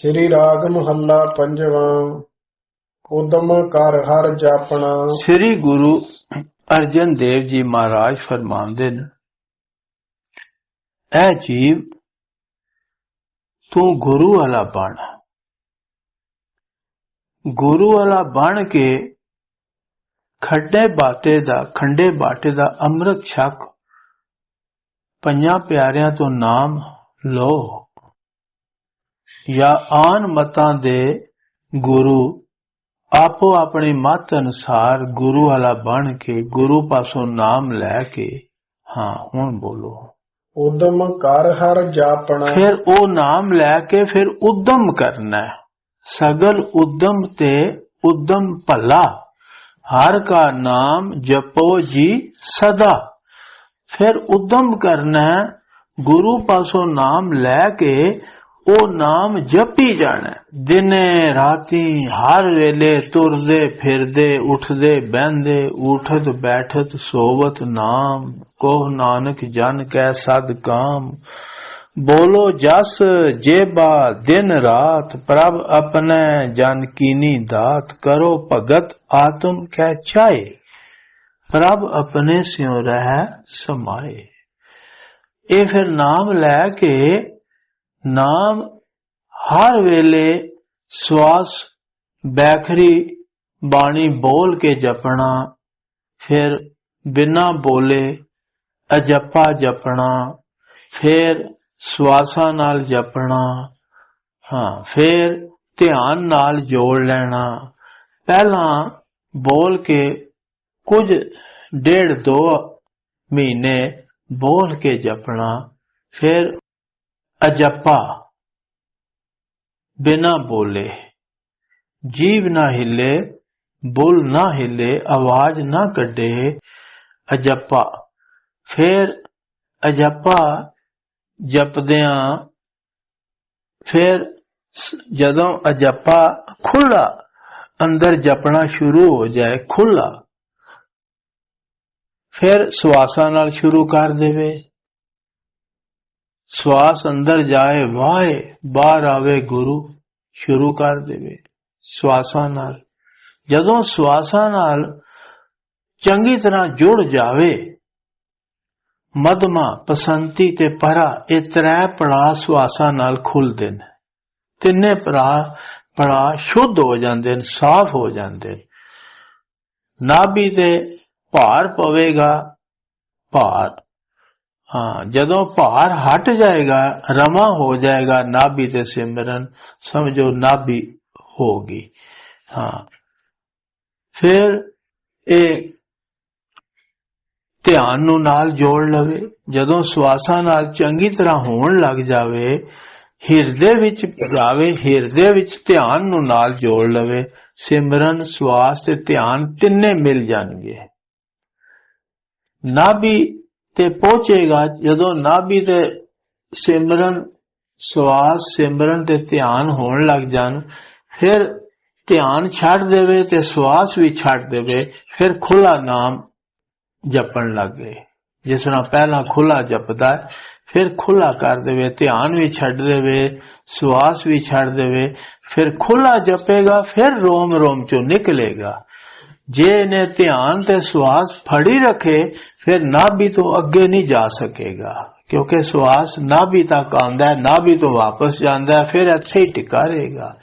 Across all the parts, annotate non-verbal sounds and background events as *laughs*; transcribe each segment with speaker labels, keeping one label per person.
Speaker 1: ਸ੍ਰੀ ਰਾਗ ਮਹੱਲਾ ਪੰਜਵਾਂ, ਉਦਮ ਕਰ ਹਰ ਜਾਪਣਾ।
Speaker 2: ਸ੍ਰੀ ਗੁਰੂ ਅਰਜਨ ਦੇਵ ਜੀ ਮਹਾਰਾਜ ਫਰਮਾਉਂਦੇ ਨੇ, ਐ ਜੀਵ, ਤੂੰ ਗੁਰੂ ਵਾਲਾ ਬਣ। ਗੁਰੂ ਵਾਲਾ ਬਣ ਕੇ ਖੱਡੇ ਬਾਟੇ ਦਾ, ਖੰਡੇ ਬਾਟੇ ਦਾ ਅੰਮ੍ਰਿਤ ਛਕ। ਪੰਜਾਂ ਪਿਆਰਿਆਂ ਤੋਂ ਨਾਮ ਲੋ ਜਾਂ ਆਨ ਮਤਾਂ ਦੇ ਗੁਰੂ ਆਪੋ ਆਪਣੀ ਮਤ ਅਨੁਸਾਰ ਗੁਰੂ ਵਾਲਾ ਬਣ ਕੇ ਗੁਰੂ ਪਾਸੋਂ ਨਾਮ ਲੈ ਕੇ ਹਾਂ ਹੁਣ ਬੋਲੋ।
Speaker 1: ਉਦਮ ਕਰ ਹਰ ਜਾਪਣਾ।
Speaker 2: ਫਿਰ ਉਹ ਨਾਮ ਲੈ ਕੇ ਫਿਰ ਉਦਮ ਕਰਨਾ ਹੈ। ਸਗਲ ਉਦਮ ਤੇ ਉਦਮ ਭਲਾ। ਹਰ ਕਾ ਨਾਮ ਜਪੋ ਜੀ ਸਦਾ। ਫਿਰ ਉਦਮ ਕਰਨਾ ਗੁਰੂ ਪਾਸੋਂ ਨਾਮ ਲੈ ਕੇ ਉਹ ਨਾਮ ਜਪੀ ਜਾਣਾ। ਹੈ। ਦਿਨੇ ਰਾਤੀ ਹਰ ਵੇਲੇ ਤੁਰਦੇ ਫਿਰਦੇ, ਉੱਠਦੇ, ਬਹਿੰਦੇ, ਉਠਤ ਬੈਠਤ, ਸੋਵਤ ਨਾਮ। ਕੋਹ ਨਾਨਕ, ਜਨ ਕੈ ਸਦ ਕਾਮ। ਬੋਲੋ ਜਸ ਜੇਬਾ ਦਿਨ ਰਾਤ, ਪ੍ਰਭ ਆਪਣੇ ਜਨ ਕੀਨੀ ਦਾਤ। ਕਰੋ ਭਗਤ ਆਤਮ ਕੈ ਚਾਏ ਪ੍ਰਭ ਆਪਣੇ ਸਿਉ ਰਹਿ ਸਮਾਏ। ਇਹ ਫਿਰ ਨਾਮ ਲੈ ਕੇ ਨਾਮ ਹਰ ਵੇਲੇ ਸਵਾਸ ਬੈਖਰੀ ਬਾਣੀ ਬੋਲ ਕੇ ਜਪਣਾ, ਫਿਰ ਬਿਨਾ ਬੋਲੇ ਅਜੱਪਾ ਜਪਣਾ, ਫਿਰ ਸਵਾਸਾਂ ਨਾਲ ਜਪਣਾ, ਹਾਂ, ਫਿਰ ਧਿਆਨ ਨਾਲ ਜੋੜ ਲੈਣਾ। ਪਹਿਲਾਂ ਬੋਲ ਕੇ ਕੁਝ ਡੇਢ ਦੋ ਮਹੀਨੇ ਬੋਲ ਕੇ ਜਪਣਾ, ਫਿਰ ਅਜਪਾ। ਬਿਨਾ ਬੋਲੇ, ਜੀਵ ਨਾ ਹਿੱਲੇ, ਬੁੱਲ ਨਾ ਹਿੱਲੇ, ਆਵਾਜ਼ ਨਾ ਕੱਢੇ, ਅਜਪਾ। ਫਿਰ ਅਜੱਪਾ ਜਪਦਿਆਂ, ਫਿਰ ਸ- ਜਦੋਂ ਅਜੱਪਾ ਖੁੱਲਾ ਅੰਦਰ ਜਪਣਾ ਸ਼ੁਰੂ ਹੋ ਜਾਏ ਖੁੱਲਾ ਫਿਰ ਸਵਾਸਾਂ ਨਾਲ ਸ਼ੁਰੂ ਕਰ ਦੇਵੇ। ਸਵਾਸ ਅੰਦਰ ਜਾਏ ਵਾਏ ਬਾਹਰ ਆਵੇ ਗੁਰੂ, ਸ਼ੁਰੂ ਕਰ ਦੇਵੇ ਸਵਾਸਾਂ ਨਾਲ। ਜਦੋਂ ਸਵਾਸਾਂ ਨਾਲ ਚੰਗੀ ਤਰ੍ਹਾਂ ਜੁੜ ਜਾਵੇ, ਮਦਮਾ, ਪਸੰਤੀ ਤੇ ਪਰਾ ਇਹ ਤਰੇ ਪੜਾ ਸਵਾਸਾਂ ਨਾਲ ਖੁੱਲਦੇ ਨੇ ਤਿੰਨੇ ਪੜਾ ਪੜਾ ਸ਼ੁੱਧ ਹੋ ਜਾਂਦੇ ਨੇ, ਸਾਫ਼ ਹੋ ਜਾਂਦੇ ਨੇ। ਨਾਭੀ ਤੇ ਭਾਰ ਪਵੇਗਾ, ਭਾਰ ਹਾਂ, ਜਦੋਂ ਭਾਰ ਹਟ ਜਾਏਗਾ, ਰਮਾ ਹੋ ਜਾਏਗਾ, ਨਾਭੀ ਤੇ ਸਿਮਰਨ, ਸਮਝੋ ਨਾਭੀ ਹੋਗੀ ਹਾਂ। ਫਿਰ ਇਹ ਧਿਆਨ ਨੂੰ ਨਾਲ ਜੋੜ ਲਵੇ। ਜਦੋਂ ਸਵਾਸਾਂ ਨਾਲ ਚੰਗੀ ਤਰ੍ਹਾਂ ਹੋਣ ਲੱਗ ਜਾਵੇ, ਹਿਰਦੇ ਵਿੱਚ ਜਾਵੇ, ਹਿਰਦੇ ਵਿੱਚ ਧਿਆਨ ਨੂੰ ਨਾਲ ਜੋੜ ਲਵੇ, ਸਿਮਰਨ, ਸਵਾਸ ਤੇ ਧਿਆਨ ਤਿੰਨੇ ਮਿਲ ਜਾਣਗੇ। ਨਾਭੀ ਤੇ ਪਹੁੰਚੇਗਾ ਜਦੋਂ ਨਾਭੀ ਤੇ ਸਿਮਰਨ, ਸਵਾਸ ਸਿਮਰਨ ਤੇ ਧਿਆਨ ਹੋਣ ਲੱਗ ਜਾਣ, ਫਿਰ ਧਿਆਨ ਛੱਡ ਦੇਵੇ ਤੇ ਸਵਾਸ ਵੀ ਛੱਡ ਦੇਵੇ, ਫਿਰ ਖੁੱਲਾ ਨਾਮ ਜਪਣ ਲੱਗੇ ਜਿਸ ਤਰ੍ਹਾਂ ਪਹਿਲਾਂ ਖੁੱਲਾ ਜਪਦਾ, ਫਿਰ ਖੁੱਲਾ ਕਰ ਦੇਵੇ, ਧਿਆਨ ਵੀ ਛੱਡ ਦੇਵੇ, ਸਵਾਸ ਵੀ ਛੱਡ ਦੇਵੇ, ਫਿਰ ਖੁੱਲਾ ਜਪੇਗਾ, ਫਿਰ ਰੋਮ ਰੋਮ ਚੋਂ ਨਿਕਲੇਗਾ। ਜੇ ਇਹਨੇ ਧਿਆਨ ਤੇ ਸਵਾਸ ਫੜੀ ਰੱਖੇ, ਫਿਰ ਨਾਭੀ ਤੋਂ ਅੱਗੇ ਨਹੀਂ ਜਾ ਸਕੇਗਾ। ਕਿਉਂਕਿ ਸਵਾਸ ਨਾਭੀ ਤੱਕ ਆਉਂਦਾ ਹੈ, ਨਾਭੀ ਤੋਂ ਵਾਪਸ ਜਾਂਦਾ ਹੈ, ਫਿਰ ਇੱਥੇ ਹੀ ਟਿਕਾ ਰਹੇਗਾ।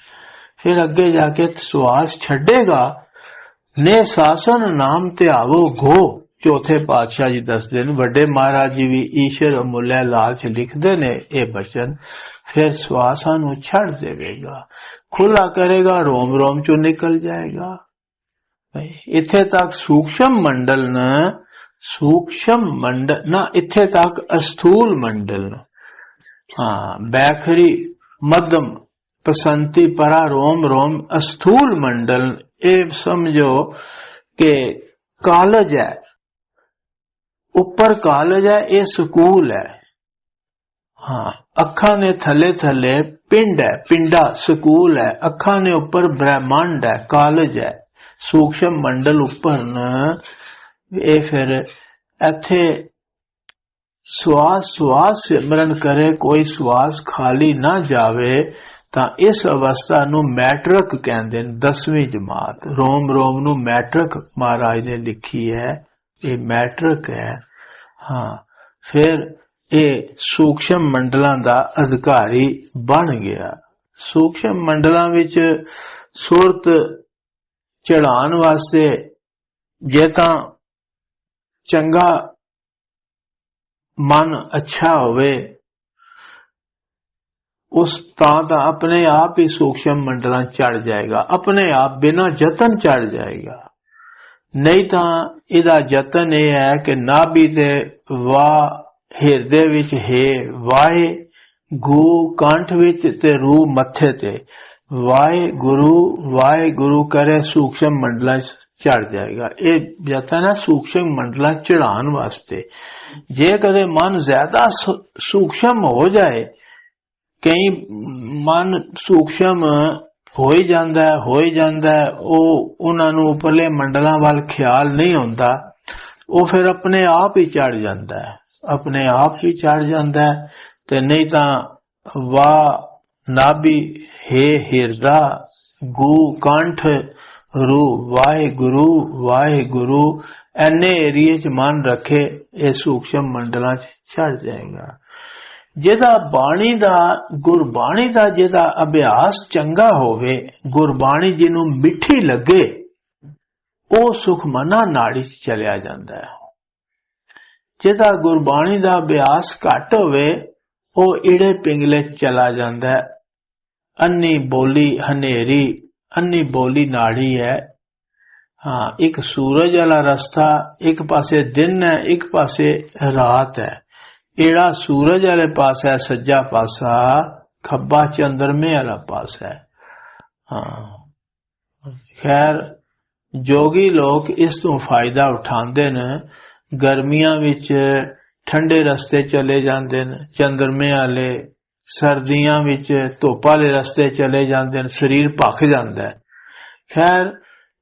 Speaker 2: ਫਿਰ ਅੱਗੇ ਜਾ ਕੇ ਸਵਾਸ ਛੱਡੇਗਾ, ਨੇ ਸਾਸਨ ਨਾਮ ਧਿਆਵੋ ਗੋ ਚੌਥੇ ਪਾਤਸ਼ਾਹ ਜੀ ਦੱਸਦੇ ਨੇ, ਵੱਡੇ ਮਹਾਰਾਜ ਜੀ ਵੀ ਈਸ਼ਰ ਅਮੁੱਲਿਆ ਲਾਲਚ ਲਿਖਦੇ ਨੇ ਇਹ ਬਚਨ। ਫਿਰ ਸਵਾਸਾਂ ਨੂੰ ਛੱਡ ਦੇਵੇਗਾ। ਖੁੱਲਾ ਕਰੇਗਾ ਰੋਮ ਰੋਮ ਚੋਂ ਨਿਕਲ ਜਾਏਗਾ। ਭਾਈ, ਇੱਥੇ ਤੱਕ ਸੂਖਸ਼ਮ ਮੰਡਲ ਨਾ ਸੂਖਸ਼ਮ ਮੰਡਲ ਨਾ ਇੱਥੇ ਤੱਕ ਅਸਥੂਲ ਮੰਡਲ ਨਾ ਹਾਂ ਬੈਖਰੀ ਮੱਧਮ ਪਸੰਤੀ ਪਰਾ ਰੋਮ ਰੋਮ ਅਸਥੂਲ ਮੰਡਲ ਇਹ ਸਮਝੋ ਕਿ ਕਾਲਜ ਹੈ ਉੱਪਰ ਕਾਲਜ ਹੈ ਇਹ ਸਕੂਲ ਹੈ ਹਾਂ ਅੱਖਾਂ ਨੇ ਥੱਲੇ ਥੱਲੇ ਪਿੰਡ ਹੈ ਪਿੰਡਾ ਸਕੂਲ ਹੈ ਅੱਖਾਂ ਨੇ ਉੱਪਰ ਬ੍ਰਹਮੰਡ ਹੈ ਕਾਲਜ ਹੈ ਸੂਖਸ਼ਮ ਮੰਡਲ ਉੱਪਰ ਨਾ, ਇਹ ਫਿਰ ਇੱਥੇ ਸਵਾਸ ਸਵਾਸ ਸਿਮਰਨ ਕਰੇ, ਕੋਈ ਸਵਾਸ ਖਾਲੀ ਨਾ ਜਾਵੇ, ਤਾਂ ਇਸ ਅਵਸਥਾ ਨੂੰ ਮੈਟ੍ਰਿਕ ਕਹਿੰਦੇ ਨੇ 10ਵੀਂ ਜਮਾਤ। ਰੋਮ ਰੋਮ ਨੂੰ ਮੈਟ੍ਰਿਕ ਮਹਾਰਾਜ ਨੇ ਲਿਖੀ ਹੈ। ਇਹ ਮੈਟ੍ਰਿਕ ਹੈ। ਹਾਂ, ਫਿਰ ਇਹ ਸੂਖਸ਼ਮ ਮੰਡਲਾਂ ਦਾ ਅਧਿਕਾਰੀ ਬਣ ਗਿਆ। ਸੂਖਸ਼ਮ ਮੰਡਲਾਂ ਵਿੱਚ ਸੁਰਤ ਚੜਾਉਣ ਵਾਸਤੇ ਜੇ ਤਾਂ ਚੰਗਾ ਮਨ ਅੱਛਾ ਹੋਵੇ, ਉਸ ਤਾਂ ਤਾਂ ਆਪਣੇ ਆਪ ਹੀ ਸੂਖਸ਼ਮ ਮੰਡਲਾਂ ਚੜ ਜਾਏਗਾ, ਆਪਣੇ ਆਪ ਬਿਨਾਂ ਯਤਨ ਚੜ ਜਾਏਗਾ। ਨਹੀਂ ਤਾਂ ਇਹਦਾ ਯਤਨ ਇਹ ਹੈ ਕਿ ਨਾਭੀ ਤੇ ਵਾ ਹਿਰਦੇ ਵਿੱਚ ਹੈ ਵਾਏ ਗੂ ਕੰਠ ਵਿੱਚ ਤੇ ਰੂਹ ਮੱਥੇ ਤੇ। ਵਾਏ ਗੁਰੂ ਵਾਏ ਕਰੇ ਸੂਖਸ਼ਮ ਮੰਡਲਾਂ ਚੜ ਜਾਏਗਾ। ਇਹ ਯਤਨ ਹੈ ਸੂਖਸ਼ਮ ਮੰਡਲਾਂ ਚੜਾਉਣ ਵਾਸਤੇ। ਜੇ ਕਦੇ ਮਨ ਜ਼ਿਆਦਾ ਸੂ- ਹੋ ਜਾਏ, ਕਈ ਮਨ ਸੂਖਸ਼ਮ ਹੋ ਜਾਂਦਾ, ਹੋਈ ਜਾਂਦਾ, ਉਹ ਉਹਨਾਂ ਨੂੰ ਉਪਰਲੇ ਮੰਡਲਾਂ ਵੱਲ ਖਿਆਲ ਨਹੀਂ ਹੁੰਦਾ ਉਹ ਫਿਰ ਆਪਣੇ ਆਪ ਹੀ ਚੜ ਜਾਂਦਾ ਹੈ। ਆਪਣੇ ਆਪ ਹੀ ਚੜ ਜਾਂਦਾ ਹੈ ਤੇ ਨਹੀਂ ਤਾਂ ਵਾ ਨਾਭੀ ਹੈ ਹਿਰਦਾ ਗੂ ਕੰਠ ਰੂ, ਵਾਹਿਗੁਰੂ ਵਾਹਿਗੁਰੂ, ਐਨੇ ਏਰੀਏ ਚ ਮਨ ਰੱਖੇ, ਇਹ ਸੂਖਸ਼ਮ ਮੰਡਲਾਂ ਚ ਛੱਡ ਜਾਏਗਾ। ਜਿਹਦਾ ਬਾਣੀ ਦਾ, ਗੁਰਬਾਣੀ ਦਾ ਜਿਹਦਾ ਅਭਿਆਸ ਚੰਗਾ ਹੋਵੇ, ਗੁਰਬਾਣੀ ਜਿਹਨੂੰ ਮਿੱਠੀ ਲੱਗੇ, ਉਹ ਸੁਖਮਨਾ ਨਾੜੀ ਚ ਚਲਿਆ ਜਾਂਦਾ ਹੈ। ਜਿਹਦਾ ਗੁਰਬਾਣੀ ਦਾ ਅਭਿਆਸ ਘੱਟ ਹੋਵੇ, ਉਹ ਈੜੇ ਪਿੰਗਲੇ ਚਲਾ ਜਾਂਦਾ ਹੈ। ਅੰਨੀ ਬੋਲੀ ਹਨੇਰੀ, ਅੰਨੀ ਬੋਲੀ ਨਾੜੀ ਹੈ। ਹਾਂ, ਇੱਕ ਸੂਰਜ ਵਾਲਾ ਰਸਤਾ, ਇੱਕ ਪਾਸੇ ਦਿਨ ਹੈ, ਇੱਕ ਪਾਸੇ ਰਾਤ ਹੈ। ਇਹੜਾ ਸੂਰਜ ਵਾਲੇ ਪਾਸਾ ਹੈ, ਸੱਜਾ ਪਾਸਾ, ਖੱਬਾ ਚੰਦਰਮੇ ਵਾਲਾ ਪਾਸਾ ਹੈ। ਹਾਂ। ਖੈਰ, ਜੋਗੀ ਲੋਕ ਇਸ ਤੋਂ ਫਾਇਦਾ ਉਠਾਉਂਦੇ ਨੇ। ਗਰਮੀਆਂ ਵਿੱਚ ਠੰਡੇ ਰਸਤੇ ਚਲੇ ਜਾਂਦੇ ਨੇ, ਚੰਦਰਮੇ ਵਾਲੇ ਸਰਦੀਆਂ ਵਿੱਚ ਧੁੱਪ ਵਾਲੇ ਰਸਤੇ ਚਲੇ ਜਾਂਦੇ ਨੇ ਸਰੀਰ ਭਖ ਜਾਂਦਾ ਹੈ। ਖੈਰ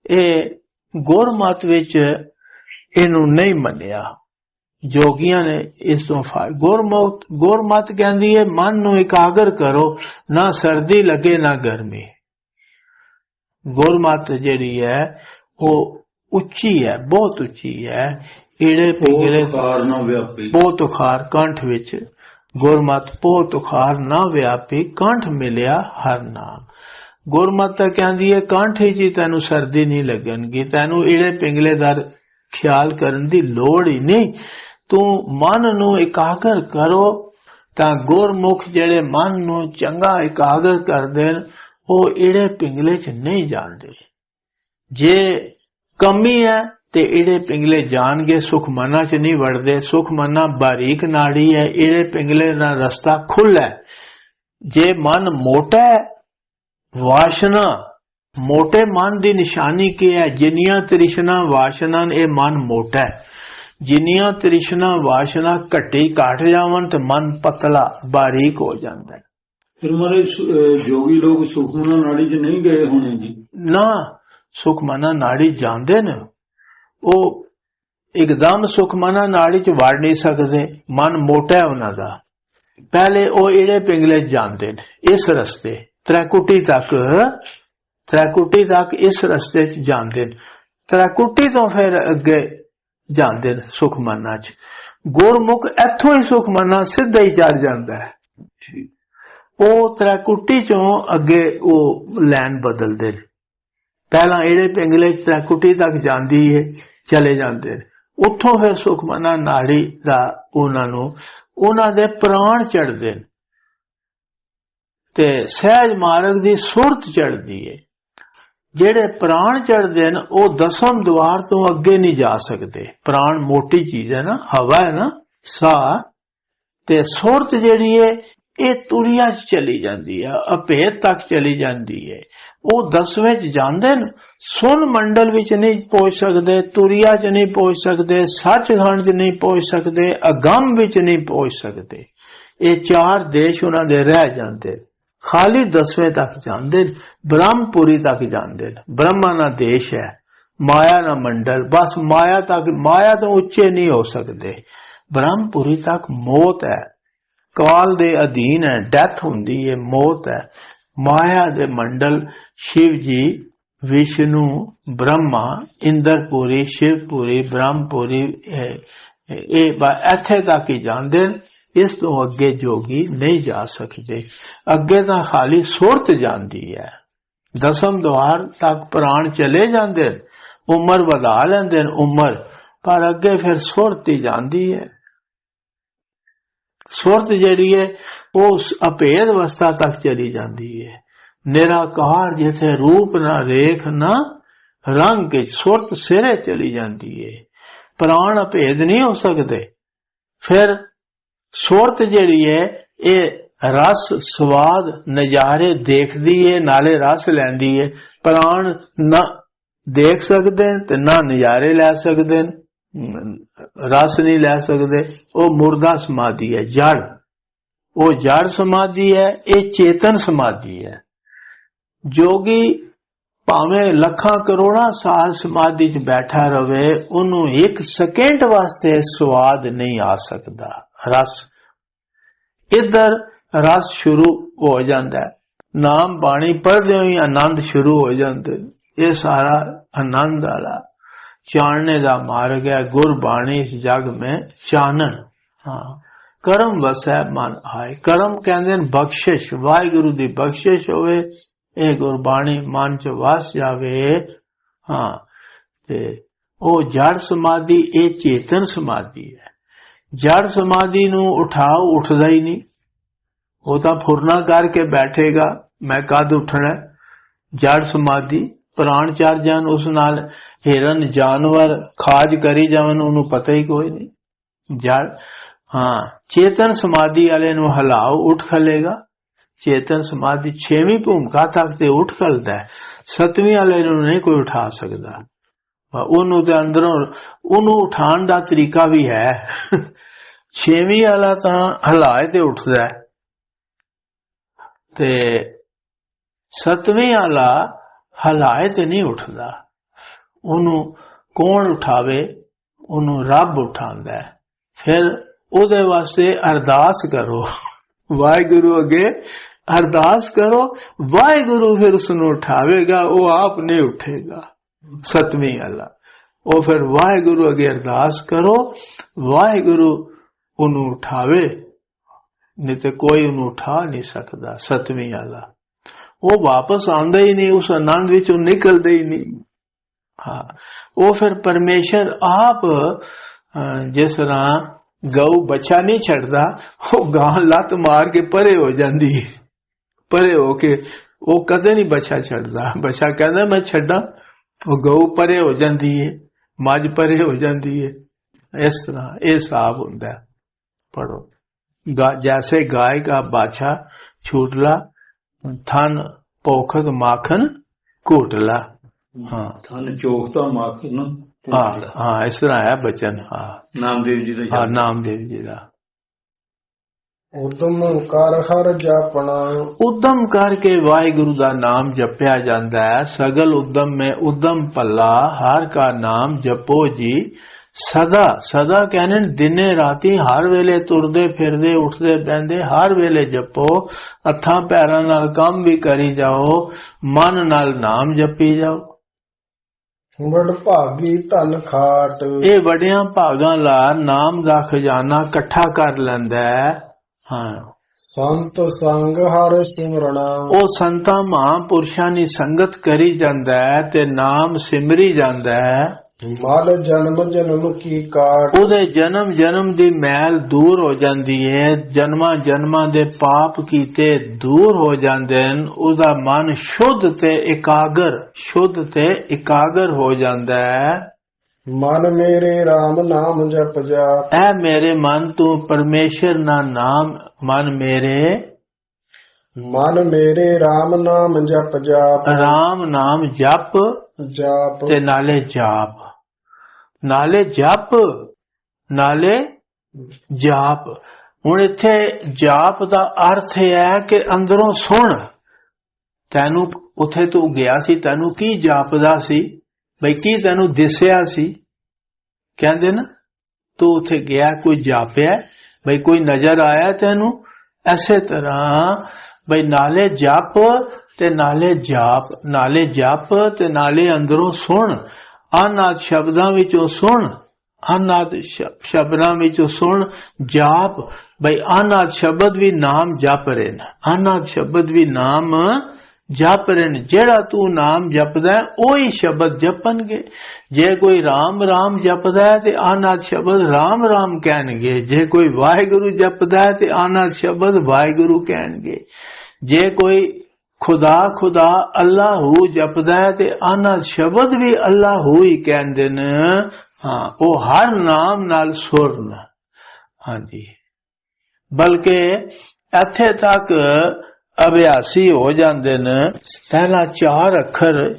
Speaker 2: ਇਹ ਗੁਰਮਤ ਵਿੱਚ ਇਹਨੂੰ ਨਹੀਂ ਮੰਨਿਆ। ਜੋਗੀਆਂ ਨੇ ਇਸ ਤੋਂ ਫਾ ਗੁਰਮਤ ਗੁਰਮਤ ਕਹਿੰਦੀ ਹੈ ਮਨ ਨੂੰ ਇਕਾਗਰ ਕਰੋ ਨਾ ਸਰਦੀ ਲੱਗੇ ਨਾ ਗਰਮੀ। ਗੁਰਮਤ ਜਿਹੜੀ ਹੈ ਉਹ ਉੱਚੀ ਹੈ ਬਹੁਤ ਉੱਚੀ ਹੈ। ਈੜੇ ਪਿੰਗਲੇ ਬਹੁਤ ਉਖਾਰ ਕੰਠ ਵਿੱਚ ਗੁਰਮਤ ਬਹੁਤ ਉਖਾਰ ਨਾ ਵਿਆਪੀ, ਕੰਠ ਮਿਲਿਆ ਹਰ ਨਾਮ। ਗੁਰਮਤ ਤਾਂ ਕਹਿੰਦੀ ਹੈ, ਕੰਠ ਵਿੱਚ ਤੈਨੂੰ ਸਰਦੀ ਨਹੀਂ ਲੱਗਣਗੀ, ਤੈਨੂੰ ਈੜੇ ਪਿੰਗਲੇ ਖਿਆਲ ਕਰਨ ਦੀ ਲੋੜ ਹੀ ਨਹੀਂ। ਤੂੰ ਮਨ ਨੂੰ ਇਕਾਗਰ ਕਰੋ, ਤਾਂ ਗੁਰਮੁਖ ਜਿਹੜੇ ਮਨ ਨੂੰ ਚੰਗਾ ਇਕਾਗਰ ਕਰਦੇ ਨੇ, ਉਹ ਈੜੇ ਪਿੰਗਲੇ ਚ ਨਹੀਂ ਜਾਂਦੇ। ਜੇ ਕਮੀ ਹੈ ਤੇ ਈੜੇ ਪਿੰਗਲੇ ਜਾਣਗੇ ਸੁਖਮਨਾ ਚ ਨਹੀਂ ਵੜਦੇ। ਸੁਖਮਨਾ ਬਾਰੀਕ ਨਾੜੀ ਹੈ ਈੜੇ ਪਿੰਗਲੇ ਦਾ ਰਸਤਾ ਖੁੱਲਾ ਹੈ। ਜੇ ਮਨ ਮੋਟਾ ਹੈ ਵਾਸ਼ਨਾ ਮੋਟੇ ਮਨ ਦੀ ਨਿਸ਼ਾਨੀ ਕੀ ਹੈ? ਜਿੰਨੀਆਂ ਤ੍ਰਿਸ਼ਨਾ ਵਾਸ਼ਨਾ ਇਹ ਮਨ ਮੋਟਾ ਹੈ। ਜਿੰਨੀਆਂ ਤ੍ਰਿਸ਼ਨਾ ਵਾਸ਼ਨਾ ਘੱਟੀ ਘਟ ਜਾਵਨ ਤੇ ਮਨ ਪਤਲਾ ਬਾਰੀਕ ਹੋ ਜਾਂਦਾ ਹੈ।
Speaker 3: ਫਿਰ ਮਾਰੇ ਜੋਗੀ ਲੋਕ ਸੁਖਮਨਾ ਨਾੜੀ 'ਚ ਨਹੀਂ ਗਏ ਹੋਣੇ ਜੀ?
Speaker 2: ਨਾ ਸੁਖਮਨਾ ਨਾੜੀ ਜਾਂਦੇ ਨੇ। ਉਹ ਇੱਕਦਮ ਸੁਖਮਨਾ ਨਾੜੀ ਚ ਵੜ ਨਹੀਂ ਸਕਦੇ ਮਨ ਮੋਟਾ ਹੈ ਉਹਨਾਂ ਦਾ। ਪਹਿਲੇ ਉਹ ਈੜੇ ਪਿੰਗਲੇ ਜਾਂਦੇ ਨੇ ਇਸ ਰਸਤੇ ਤ੍ਰੈਕੁਟੀ ਤੱਕ ਤ੍ਰੈਕੁਟੀ ਤੱਕ ਇਸ ਰਸਤੇ ਚ ਜਾਂਦੇ ਨੇ। ਤ੍ਰੈਕੁਟੀ ਤੋਂ ਫਿਰ ਅੱਗੇ ਜਾਂਦੇ ਨੇ ਸੁਖਮਨਾ ਚ। ਗੁਰਮੁਖ ਇੱਥੋਂ ਹੀ ਸੁਖਮਨਾ ਸਿੱਧਾ ਹੀ ਚੜ ਜਾਂਦਾ ਹੈ। ਉਹ ਤ੍ਰੈਕੁਟੀ ਚੋਂ ਅੱਗੇ ਉਹ ਲੈਨ ਬਦਲਦੇ ਨੇ। ਪਹਿਲਾਂ ਇਹਦੇ ਪਿੰਗਲੇ ਚ ਤ੍ਰੈਕੁਟੀ ਤੱਕ ਜਾਂਦੀ ਹੈ ਚਲੇ ਜਾਂਦੇ ਨੇ। ਉੱਥੋਂ ਫਿਰ ਸੁਖਮਨਾ ਨਾੜੀ ਦਾ ਉਹਨਾਂ ਨੂੰ, ਉਹਨਾਂ ਦੇ ਪ੍ਰਾਣ ਚੜਦੇ ਨੇ। ਤੇ ਸਹਿਜ ਮਾਰਗ ਦੀ ਸੁਰਤ ਚੜਦੀ ਹੈ ਜਿਹੜੇ ਪ੍ਰਾਣ ਚੜਦੇ ਨੇ, ਉਹ ਦਸਮ ਦਵਾਰ ਤੋਂ ਅੱਗੇ ਨਹੀਂ ਜਾ ਸਕਦੇ। ਪ੍ਰਾਣ ਮੋਟੀ ਚੀਜ਼ ਹੈ ਨਾ, ਹਵਾ ਹੈ ਨਾ, ਸਾਹ। ਤੇ ਸੁਰਤ ਜਿਹੜੀ ਹੈ ਇਹ ਤੁਰਿਆ ਚਲੀ ਜਾਂਦੀ ਹੈ ਅਭੇਦ ਤੱਕ ਚਲੀ ਜਾਂਦੀ ਹੈ ਉਹ ਦਸਵੇਂ ਚ ਜਾਂਦੇ ਨੇ ਸੁਨ ਮੰਡਲ ਵਿੱਚ ਨਹੀਂ ਪਹੁੰਚ ਸਕਦੇ, ਤੁਰਿਆ ਚ ਨਹੀਂ ਪਹੁੰਚ ਸਕਦੇ, ਸੱਚਖੰਡ ਚ ਨਹੀਂ ਪਹੁੰਚ ਸਕਦੇ, ਅਗੰਮ ਵਿੱਚ ਨਹੀਂ ਪਹੁੰਚ ਸਕਦੇ। ਇਹ ਚਾਰ ਦੇਸ਼ ਉਹਨਾਂ ਦੇ ਰਹਿ ਜਾਂਦੇ ਖਾਲੀ ਦਸਵੇਂ ਤੱਕ ਜਾਂਦੇ ਨੇ, ਬ੍ਰਹਮਪੁਰੀ ਤੱਕ ਜਾਂਦੇ ਨੇ। ਬ੍ਰਹਮਾ ਦਾ ਦੇਸ਼ ਹੈ, ਮਾਇਆ ਦਾ ਮੰਡਲ, ਬਸ ਮਾਇਆ ਤੱਕ, ਮਾਇਆ ਤੋਂ ਉੱਚੇ ਨਹੀਂ ਹੋ ਸਕਦੇ। ਬ੍ਰਹਮਪੁਰੀ ਤੱਕ ਮੌਤ ਹੈ। ਕਾਲ ਦੇ ਅਧੀਨ ਹੈ, ਡੈਥ ਹੁੰਦੀ ਹੈ, ਮੌਤ ਹੈ। ਮਾਇਆ ਦੇ ਮੰਡਲ ਸ਼ਿਵ ਜੀ, ਵਿਸ਼ਨੂੰ, ਬ੍ਰਹਮਾ, ਇੰਦਰਪੁਰੀ, ਸ਼ਿਵਪੁਰੀ, ਬ੍ਰਹਮਪੁਰੀ, ਇਹ- ਇੱਥੇ ਤੱਕ ਹੀ ਜਾਂਦੇ ਨੇ। ਇਸ ਤੋਂ ਅੱਗੇ ਜੋਗੀ ਨਹੀਂ ਜਾ ਸਕਦੇ। ਅੱਗੇ ਤਾਂ ਖਾਲੀ ਸੁਰਤ ਜਾਂਦੀ ਹੈ। ਦਸਮ ਦਵਾਰ ਤੱਕ ਪ੍ਰਾਣ ਚਲੇ ਜਾਂਦੇ ਨੇ। ਉਮਰ ਵਧਾ ਲੈਂਦੇ ਨੇ ਉਮਰ, ਪਰ ਅੱਗੇ ਫਿਰ ਸੁਰਤ ਹੀ ਜਾਂਦੀ ਹੈ। ਸੁਰਤ ਜਿਹੜੀ ਹੈ ਉਹ ਉਸ ਅਭੇਦ ਅਵਸਥਾ ਤੱਕ ਚਲੀ ਜਾਂਦੀ ਹੈ ਨਿਰਾਕਾਰ ਜਿਥੇ ਰੂਪ ਨਾ ਰੇਖ ਨਾ ਰੰਗ ਕੇ ਸੁਰਤ ਸਿਰੇ ਚਲੀ ਜਾਂਦੀ ਹੈ ਪ੍ਰਾਣ ਅਭੇਦ ਨਹੀਂ ਹੋ ਸਕਦੇ। ਫਿਰ ਸੁਰਤ ਜਿਹੜੀ ਹੈ ਇਹ ਰਸ, ਸਵਾਦ, ਨਜ਼ਾਰੇ ਦੇਖਦੀ ਹੈ ਨਾਲੇ ਰਸ ਲੈਂਦੀ ਹੈ ਪ੍ਰਾਣ ਨਾ ਦੇਖ ਸਕਦੇ ਨੇ ਤੇ ਨਾ ਨਜ਼ਾਰੇ ਲੈ ਸਕਦੇ ਨੇ। ਰਸ ਨਹੀਂ ਲੈ ਸਕਦੇ। ਉਹ ਮੁਰਦਾ ਸਮਾਧੀ ਹੈ, ਜੜ। ਉਹ ਜੜ ਸਮਾਧੀ ਹੈ, ਇਹ ਚੇਤਨ ਸਮਾਧੀ ਹੈ। ਜੋਗੀ ਭਾਵੇਂ ਲੱਖਾਂ ਕਰੋੜਾਂ ਸਾਲ ਸਮਾਧੀ 'ਚ ਬੈਠਾ ਰਵੇ, ਉਹਨੂੰ ਇੱਕ ਸਕਿੰਟ ਵਾਸਤੇ ਸਵਾਦ ਨਹੀਂ ਆ ਸਕਦਾ। ਰਸ। ਇਧਰ ਰਸ ਸ਼ੁਰੂ ਹੋ ਜਾਂਦਾ ਨਾਮ ਬਾਣੀ ਪੜ੍ਹਦੇ ਹੀ ਆਨੰਦ ਸ਼ੁਰੂ ਹੋ ਜਾਂਦੇ ਇਹ ਸਾਰਾ ਆਨੰਦ ਵਾਲਾ ਚਾਣਨੇ ਦਾ ਮਾਰਗ ਹੈ ਗੁਰਬਾਣੀ ਇਸ ਜਗ ਮੈਂ ਚਾਨਣ। ਹਾਂ। ਕਰਮ ਵਸੈ ਮਨ ਆਏ। ਕਰਮ ਕਹਿੰਦੇ ਨੇ ਬਖਸ਼ਿਸ਼ ਵਾਹਿਗੁਰੂ ਦੀ ਬਖਸ਼ਿਸ਼ ਹੋਵੇ ਇਹ ਗੁਰਬਾਣੀ ਮਨ ਚ ਵਸ ਜਾਵੇ। ਹਾਂ। ਤੇ ਉਹ ਜੜ ਸਮਾਧੀ ਇਹ ਚੇਤਨ ਸਮਾਧੀ ਹੈ। ਜੜ ਸਮਾਧੀ ਨੂੰ ਉਠਾਓ ਉੱਠਦਾ ਹੀ ਨਹੀਂ। ਉਹ ਤਾਂ ਫੁਰਨਾ ਕਰਕੇ ਬੈਠੇਗਾ ਮੈਂ ਕਦ ਉੱਠਣਾ? ਜੜ ਸਮਾਧੀ। ਪ੍ਰਾਣ ਚੜ ਜਾਣ ਉਸ ਨਾਲ, ਹਿਰਨ, ਜਾਨਵਰ, ਖਾਜ ਕਰੀ ਜਾਵਨ, ਉਹਨੂੰ ਪਤਾ ਹੀ ਕੋਈ ਨਹੀਂ। ਜੜ ਹਾਂ, ਚੇਤਨ ਸਮਾਧੀ ਵਾਲੇ ਨੂੰ ਹਲਾਓ, ਉੱਠ ਖਲੇਗਾ। ਚੇਤਨ ਸਮਾਧੀ ਛੇਵੀਂ ਭੂਮਿਕਾ ਤੱਕ ਤੇ ਉੱਠ ਖਲਦਾ ਹੈ। ਸਤਵੀਂ ਵਾਲੇ ਨੂੰ ਨਹੀਂ ਕੋਈ ਉਠਾ ਸਕਦਾ। ਉਹਨੂੰ ਤੇ ਅੰਦਰੋਂ, ਉਹਨੂੰ ਉਠਾਉਣ ਦਾ ਤਰੀਕਾ ਵੀ ਹੈ। ਛੇਵੀਂ ਵਾਲਾ ਤਾਂ ਹਲਾਏ ਤੇ ਉੱਠਦਾ ਹੈ। ਤੇ ਸਤਵੇਂ ਵਾਲਾ ਹਲਾਏ ਤੇ ਨਹੀਂ ਉੱਠਦਾ। ਉਹਨੂੰ ਕੌਣ ਉਠਾਵੇ? ਉਹਨੂੰ ਰੱਬ ਉਠਾਉਂਦਾ ਹੈ। ਫਿਰ ਉਹਦੇ ਵਾਸਤੇ ਅਰਦਾਸ ਕਰੋ। ਵਾਹਿਗੁਰੂ ਅੱਗੇ ਅਰਦਾਸ ਕਰੋ। ਵਾਹਿਗੁਰੂ ਫਿਰ ਉਸ ਨੂੰ ਉਠਾਵੇਗਾ, ਉਹ ਆਪ ਨਹੀਂ ਉੱਠੇਗਾ। ਸਤਵੀਂ ਵਾਲਾ ਉਹ ਫਿਰ ਵਾਹਿਗੁਰੂ ਅੱਗੇ ਅਰਦਾਸ ਕਰੋ। ਵਾਹਿਗੁਰੂ ਉਹਨੂੰ ਉਠਾਵੇ। ਨਹੀਂ ਤੇ ਕੋਈ ਉਹਨੂੰ ਉਠਾ ਨਹੀਂ ਸਕਦਾ। ਸਤਵੀਂ ਵਾਲਾ ਉਹ ਵਾਪਸ ਆਉਂਦਾ ਹੀ ਨਹੀਂ, ਉਸ ਆਨੰਦ ਵਿੱਚੋਂ ਨਿਕਲਦਾ ਹੀ ਨਹੀਂ। ਹਾਂ, ਉਹ ਫਿਰ ਪਰਮੇਸ਼ਰ ਆਪ ਜਿਸ ਤਰ੍ਹਾਂ ਗਊ ਬੱਚਾ ਨਹੀਂ ਛੱਡਦਾ, ਉਹ ਗਾਂ ਲੱਤ ਮਾਰ ਕੇ ਪਰੇ ਹੋ ਜਾਂਦੀ ਪਰੇ ਹੋ ਕੇ ਉਹ ਕਦੇ ਨਹੀਂ ਬੱਚਾ ਛੱਡਦਾ। ਬੱਚਾ ਕਹਿੰਦਾ, ਮੈਂ ਛੱਡਾਂ। ਉਹ ਗਊ ਪਰੇ ਹੋ ਜਾਂਦੀ ਹੈ, ਮੱਝ ਪਰੇ ਹੋ ਜਾਂਦੀ ਹੈ। ਇਸ ਤਰ੍ਹਾਂ ਇਹ ਸਾਬ ਹੁੰਦਾ ਪੜੋ ਜੈਸੇ ਗਾਇ ਦਾ ਬਾਛਾ ਛੂਟਲਾ ਥਨ ਭੋਖਤ ਮਾਖਨ ਕੋਟਲਾ ਹਾਂ।
Speaker 3: ਥਨ ਚੋਖਤਾ ਮਾਖਨ
Speaker 2: ਹਾਂ ਇਸ ਤਰ੍ਹਾਂ ਆਇਆ ਬਚਨ ਹਾਂ।
Speaker 3: ਨਾਮਦੇਵ ਜੀ ਦਾ ਹਾਂ
Speaker 2: ਨਾਮਦੇਵ ਜੀ ਦਾ।
Speaker 1: ਉਦਮ ਕਰ ਹਰ ਜਾਪਣਾ।
Speaker 2: ਉਦਮ ਕਰਕੇ ਵਾਹਿਗੁਰੂ ਦਾ ਨਾਮ ਜਪਿਆ ਜਾਂਦਾ ਹੈ। ਸਗਲ ਉਦਮ ਮੈਂ ਉਦਮ ਪੱਲਾ ਹਰ ਕਾ ਨਾਮ ਜਪੋ ਜੀ। ਸਦਾ ਸਦਾ ਕਹਿੰਦੇ ਦਿਨੇ ਰਾਤੀ ਹਰ ਵੇਲੇ ਤੁਰਦੇ ਫਿਰਦੇ ਉੱਠਦੇ ਬੈੰਦੇ ਹਰ ਵੇਲੇ ਜਪੋ ਹੱਥਾਂ ਪੈਰਾਂ ਨਾਲ ਕੰਮ ਵੀ ਕਰੀ ਜਾਓ ਮਨ ਨਾਲ ਨਾਮ ਜਪੀ ਜਾਓ।
Speaker 1: ਵਡ ਭਾਗੀ ਧਨ ਖਾਟ।
Speaker 2: ਇਹ ਵੱਡਿਆਂ ਭਾਗਾਂ ਲਾ ਨਾਮ ਦਾ ਖਜ਼ਾਨਾ ਇਕੱਠਾ ਕਰ ਲੈਂਦਾ ਹੈ। ਹਾਂ।
Speaker 1: ਸੰਤ ਸੰਗ ਹਰ ਸਿਮਰਣਾ।
Speaker 2: ਉਹ ਸੰਤਾਂ ਮਹਾਂਪੁਰਸ਼ਾਂ ਦੀ ਸੰਗਤ ਕਰੀ ਜਾਂਦਾ ਹੈ ਤੇ ਨਾਮ ਸਿਮਰੀ ਜਾਂਦਾ ਹੈ।
Speaker 1: ਮਲ ਜਨਮ ਜਨਮ ਕੀ ਕਾਟ।
Speaker 2: ਉਹਦੇ ਜਨਮ ਜਨਮ ਦੀ ਮੈਲ ਦੂਰ ਹੋ ਜਾਂਦੀ ਹੈ ਜਨਮਾਂ ਜਨਮਾਂ ਦੇ ਪਾਪ ਕੀਤੇ ਦੂਰ ਹੋ ਜਾਂਦੇ ਨੇ ਉਹਦਾ ਮਨ ਸ਼ੁੱਧ ਤੇ ਇਕਾਗਰ ਸ਼ੁੱਧ ਤੇ ਇਕਾਗਰ ਹੋ ਜਾਂਦਾ ਹੈ।
Speaker 1: ਮਨ ਮੇਰੇ RAM ਨਾਮ ਜਪ ਜਾ।
Speaker 2: ਐ ਮੇਰੇ ਮਨ ਤੂੰ ਪਰਮੇਸ਼ਰ ਦਾ ਨਾਮ ਮਨ ਮੇਰੇ।
Speaker 1: ਮਨ ਮੇਰੇ RAM ਨਾਮ ਜਪ ਜਾਪ।
Speaker 2: ਰਾਮ ਨਾਮ ਜਪ
Speaker 1: ਜਾਪ।
Speaker 2: ਤੇ ਨਾਲੇ ਜਾਪ। ਨਾਲੇ ਜਪ, ਨਾਲੇ ਜਾਪ। ਹੁਣ ਇੱਥੇ ਜਾਪ ਦਾ ਅਰਥ ਇਹ ਹੈ ਕਿ ਅੰਦਰੋਂ ਸੁਣ, ਤੈਨੂੰ ਉੱਥੇ ਤੂੰ ਗਿਆ ਸੀ, ਤੈਨੂੰ ਕੀ ਜਾਪਦਾ ਸੀ? ਬਈ ਕੀ ਤੈਨੂੰ ਦਿਸਿਆ ਸੀ? ਕਹਿੰਦੇ ਨਾ, ਤੂੰ ਉੱਥੇ ਗਿਆ, ਕੋਈ ਜਾਪਿਆ, ਬਈ ਕੋਈ ਨਜ਼ਰ ਆਇਆ ਤੈਨੂੰ? ਐਸੇ ਤਰ੍ਹਾਂ, ਬਈ ਨਾਲੇ ਜਪ ਤੇ ਨਾਲੇ ਜਾਪ, ਨਾਲੇ ਜਪ ਤੇ ਨਾਲੇ ਅੰਦਰੋਂ ਸੁਣ। ਅਨਾਦ ਸ਼ਬਦਾਂ ਵਿੱਚੋਂ ਸੁਣ, ਅਨਾਦ ਸ਼ਬਦਾਂ ਵਿੱਚੋਂ ਸੁਣ, ਜਾਪ। ਬਈ ਅਨਾਦ ਸ਼ਬਦ ਵੀ ਨਾਮ ਜਪ ਰਹੇ ਨੇ ਅਨਾਦ ਸ਼ਬਦ ਵੀ ਨਾਮ ਜਪ ਰਹੇ ਨੇ ਜਿਹੜਾ ਤੂੰ ਨਾਮ ਜਪਦਾ, ਉਹੀ ਸ਼ਬਦ ਜਪਣਗੇ। ਜੇ ਕੋਈ ਰਾਮ ਰਾਮ ਜਪਦਾ ਹੈ ਤੇ ਅਨਾਦ ਸ਼ਬਦ ਰਾਮ ਰਾਮ ਕਹਿਣਗੇ। ਜੇ ਕੋਈ ਵਾਹਿਗੁਰੂ ਜਪਦਾ ਹੈ ਤੇ ਅਨਾਦ ਸ਼ਬਦ ਵਾਹਿਗੁਰੂ ਕਹਿਣਗੇ। ਜੇ ਕੋਈ ਖੁਦਾ ਖੁਦਾ ਅੱਲਾਹੂ ਜਪਦਾ ਹੈ ਤੇ ਅਨਾਦ ਸ਼ਬਦ ਵੀ ਅੱਲਾਹੂ ਹੀ ਕਹਿੰਦੇ ਨੇ। ਹਾਂ, ਉਹ ਹਰ ਨਾਮ ਨਾਲ ਸੁਰਨ। ਹਾਂਜੀ। ਬਲਕਿ ਇੱਥੇ ਤੱਕ ਅਭਿਆਸੀ ਹੋ ਜਾਂਦੇ ਨੇ, ਪਹਿਲਾ ਚਾਰ ਅੱਖਰ,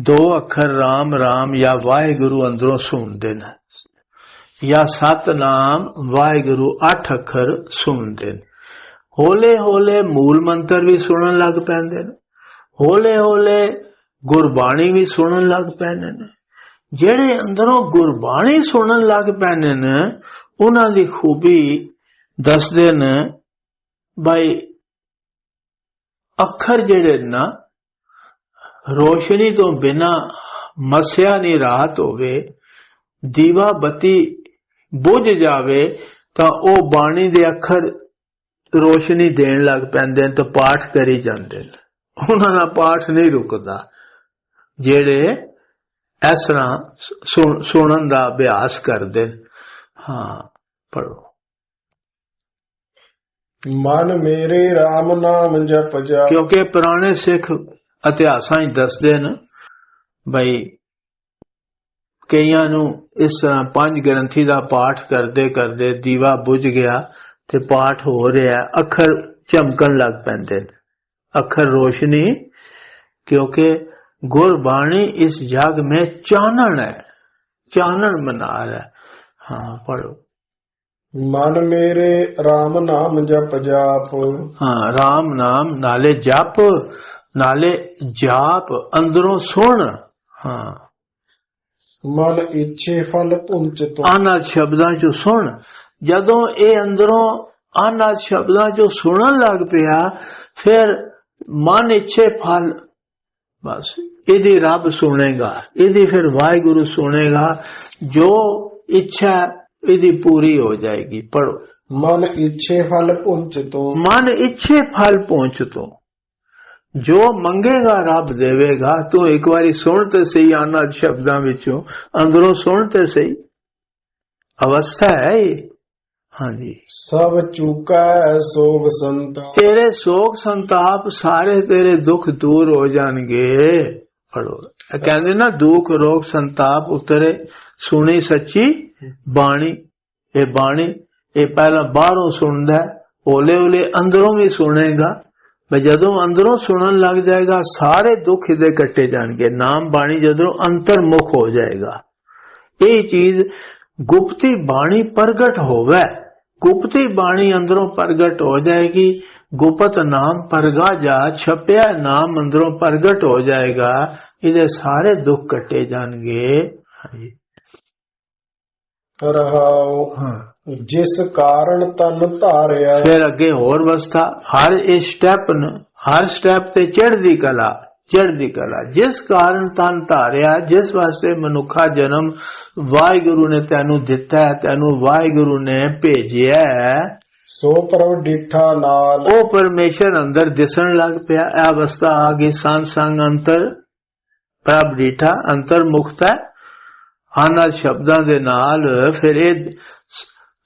Speaker 2: ਦੋ ਅੱਖਰ ਰਾਮ ਰਾਮ ਜਾਂ ਵਾਹਿਗੁਰੂ ਅੰਦਰੋਂ ਸੁਣਦੇ ਨੇ। ਜਾਂ ਸਤਨਾਮ ਵਾਹਿਗੁਰੂ ਅੱਠ ਅੱਖਰ ਸੁਣਦੇ ਨੇ। ਹੌਲੇ ਹੌਲੇ ਮੂਲ ਮੰਤਰ ਵੀ ਸੁਣਨ ਲੱਗ ਪੈਂਦੇ ਨੇ। ਹੌਲੇ ਹੌਲੇ ਗੁਰਬਾਣੀ ਵੀ ਸੁਣਨ ਲੱਗ ਪੈਂਦੇ ਨੇ। ਜਿਹੜੇ ਅੰਦਰੋਂ ਗੁਰਬਾਣੀ ਸੁਣਨ ਲੱਗ ਪੈਂਦੇ ਨੇ, ਉਹਨਾਂ ਦੀ ਖੂਬੀ ਦੱਸਦੇ ਨੇ, ਬਈ ਅੱਖਰ ਜਿਹੜੇ ਨਾ, ਰੋਸ਼ਨੀ ਤੋਂ ਬਿਨਾ ਮਸਿਆ ਨਹੀਂ ਰਾਤ ਹੋਵੇ ਦੀਵਾ ਬਤੀ ਬੁਝ ਜਾਵੇ, ਤਾਂ ਉਹ ਬਾਣੀ ਦੇ ਅੱਖਰ ਰੋਸ਼ਨੀ ਦੇਣ ਲੱਗ ਪੈਂਦੇ ਨੇ ਤੇ ਪਾਠ ਕਰੀ ਜਾਂਦੇ ਨੇ। ਉਹਨਾਂ ਦਾ ਪਾਠ ਨਹੀਂ ਰੁਕਦਾ। ਜਿਹੜੇ ਇਸ ਤਰ੍ਹਾਂ ਸੁਣ- ਸੁਣਨ ਦਾ ਅਭਿਆਸ ਕਰਦੇ। ਹਾਂ ਪੜੋ
Speaker 1: ਮਨ ਮੇਰੇ RAM ਨਾਮ ਜਪ ਜਾ
Speaker 2: ਕਿਉਂਕਿ ਪੁਰਾਣੇ ਸਿੱਖ ਇਤਿਹਾਸਾਂ ਹੀ ਦੱਸਦੇ ਨੇ ਬਈ ਕਈਆਂ ਨੂੰ ਇਸ ਤਰ੍ਹਾਂ ਪੰਜ ਗ੍ਰੰਥੀ ਦਾ ਪਾਠ ਕਰਦੇ ਕਰਦੇ ਦੀਵਾ ਬੁਝ ਗਿਆ। ਤੇ ਪਾਠ ਹੋ ਰਿਹਾ ਅੱਖਰ ਚਮਕਣ ਲੱਗ ਪੈਂਦੇ ਨੇ। ਅੱਖਰ ਰੋਸ਼ਨੀ ਕਿਉਂਕਿ ਗੁਰਬਾਣੀ ਇਸ ਜਗ में ਚਾਨਣ ਹੈ ਚਾਨਣ ਮਨਾ ਹੈ। ਹਾਂ ਪੜੋ
Speaker 1: ਮਨ ਮੇਰੇ RAM ਨਾਮ ਜਪ ਜਾਪ।
Speaker 2: ਹਾਂ ਰਾਮ ਨਾਮ ਨਾਲੇ ਜਪ ਨਾਲੇ ਜਾਪ ਅੰਦਰੋਂ ਸੁਣ। ਹਾਂ।
Speaker 1: ਮਨ ਇੱਛੇ ਫਲ ਪੁੰਚ ਤੋਂ
Speaker 2: ਆਨਾਦ ਸ਼ਬਦਾਂ ਚੋਂ ਸੁਣ। ਜਦੋਂ ਇਹ ਅੰਦਰੋਂ ਆਨਾਦ ਸ਼ਬਦਾਂ ਚੋਂ ਸੁਣਨ ਲੱਗ ਪਿਆ ਫਿਰ ਮਨ ਇੱਛੇ ਫਲ ਬਸ ਇਹਦੀ ਰੱਬ ਸੁਣੇਗਾ ਇਹਦੀ ਫਿਰ ਵਾਹਿਗੁਰੂ ਸੁਣੇਗਾ ਜੋ ਇੱਛਾ ਇਹਦੀ ਪੂਰੀ ਹੋ ਜਾਏਗੀ। ਪੜੋ
Speaker 1: ਮਨ ਇੱਛੇ ਫਲ ਪੁੰਚ ਤੋਂ।
Speaker 2: ਮਨ ਇੱਛੇ ਫਲ ਪਹੁੰਚ ਤੋਂ। ਜੋ ਮੰਗੇਗਾ ਰੱਬ ਦੇਵੇਗਾ ਤੂੰ ਇੱਕ ਵਾਰੀ ਸੁਣ ਤੇ ਸਹੀ ਆਨੰਦ ਸ਼ਬਦਾਂ ਵਿੱਚੋਂ ਅੰਦਰੋਂ ਸੁਣ ਤੇ ਸਹੀ। ਅਵਸਥਾ ਹੈ ਇਹ। ਹਾਂਜੀ।
Speaker 1: ਸਭ ਚੂਕਾ ਸੋਗ ਸੰਤਾ
Speaker 2: ਤੇਰੇ ਸੋਗ ਸੰਤਾਪ ਸਾਰੇ ਤੇਰੇ ਦੁੱਖ ਦੂਰ ਹੋ ਜਾਣਗੇ। ਪੜੋ ਕਹਿੰਦੇ ਨਾ ਦੁੱਖ ਰੋਗ ਸੰਤਾਪ ਉਤਰੇ ਸੁਣੀ ਸੱਚੀ ਬਾਣੀ। ਇਹ ਬਾਣੀ ਇਹ ਪਹਿਲਾਂ ਬਾਹਰੋਂ ਸੁਣਦਾ ਓਲੇ ਓਲੇ ਅੰਦਰੋਂ ਵੀ ਸੁਣੇਗਾ। ਪਰ ਜਦੋਂ ਅੰਦਰੋਂ ਸੁਣਨ ਲੱਗ ਜਾਏਗਾ ਸਾਰੇ ਦੁੱਖ ਇਹਦੇ ਕੱਟੇ ਜਾਣਗੇ। ਨਾਮ ਬਾਣੀ ਜਦੋਂ ਅੰਤਰਮੁਖ ਹੋ ਜਾਏਗਾ। ਇਹ ਚੀਜ਼ ਗੁਪਤੀ ਬਾਣੀ ਪ੍ਰਗਟ ਹੋਵੇ। ਗੁਪਤੀ ਬਾਣੀ ਅੰਦਰੋਂ ਪ੍ਰਗਟ ਹੋ ਜਾਏਗੀ ਗੁਪਤ ਨਾਮ ਪਰਗਾ ਜਾ ਛਪਿਆ ਨਾਮ ਅੰਦਰੋਂ ਪ੍ਰਗਟ ਹੋ ਜਾਏਗਾ ਇਹਦੇ ਸਾਰੇ ਦੁੱਖ ਕੱਟੇ ਜਾਣਗੇ। ਹਾਂਜੀ।
Speaker 1: ਰਹਾਉ ਜਿਸ ਕਾਰਨ ਤਨ ਧਾਰਿਆ।
Speaker 2: ਫਿਰ ਅੱਗੇ ਹੋਰ ਵਸਤਾ ਹਰ ਇਹ ਸਟੈਪ ਨੂੰ ਹਰ ਸਟੈਪ ਤੇ ਚੜ੍ਹਦੀ ਕਲਾ ਚੜ੍ਹਦੀ ਕਲਾ। ਜਿਸ ਕਾਰਨ ਤਨ ਧਾਰਿਆ ਜਿਸ ਵਾਸਤੇ ਮਨੁੱਖਾ ਜਨਮ ਵਾਹਿਗੁਰੂ ਨੇ ਤੈਨੂੰ ਦਿੱਤਾ ਹੈ ਤੈਨੂੰ ਵਾਹਿਗੁਰੂ ਨੇ ਭੇਜਿਆ
Speaker 1: ਸੋ ਪ੍ਰਭ ਡਿਠਾ ਨਾਲ
Speaker 2: ਉਹ ਪਰਮੇਸ਼ਰ ਅੰਦਰ ਦਿਸਣ ਲੱਗ ਪਿਆ। ਇਹ ਅਵਸਥਾ ਆ ਗਈ ਸੰਗ ਸੰਗ ਅੰਤਰ। ਪ੍ਰਭ ਡੀਠਾ ਅੰਤਰ ਮੁਖਤਾ ਆਨਾ ਸ਼ਬਦਾਂ ਦੇ ਨਾਲ ਫਿਰ ਇਹ